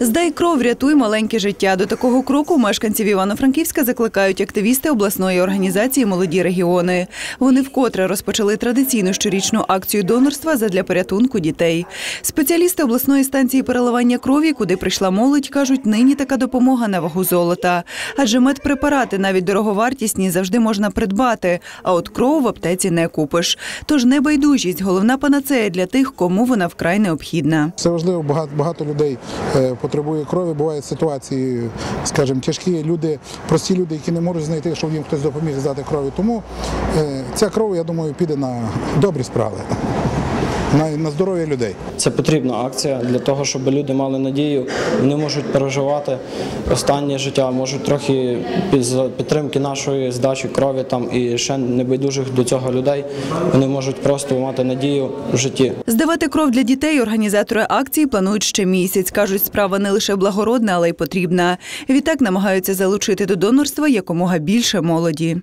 Здай кров, рятуй маленьке життя. До такого кроку мешканців Івано-Франківська закликають активісти обласної організації Молоді регіони. Вони вкотре розпочали традиційну щорічну акцію донорства задля порятунку дітей. Спеціалісти обласної станції переливання крові, куди прийшла молодь, кажуть, нині така допомога на вагу золота. Адже медпрепарати, навіть дороговартісні, завжди можна придбати, а от кров в аптеці не купиш. Тож небайдужість головна панацея для тих, кому вона вкрай необхідна. Це важливо, багато, багато людей е, потребує крові. Бувають ситуації, скажімо, тяжкі люди, прості люди, які не можуть знайти, щоб їм хтось допоміг здати крові. Тому е, ця кров, я думаю, піде на добрі справи, на, на здоров'я людей. Це потрібна акція для того, щоб люди мали надію. Вони можуть переживати останнє життя, можуть трохи під підтримки нашої здачі крові там і ще небайдужих до цього людей. Вони можуть просто мати надію в житті. Здавати кров для дітей організатори акції планують ще місяць. Кажуть, справа не лише благородна, але й потрібна. Відтак намагаються залучити до донорства якомога більше молоді.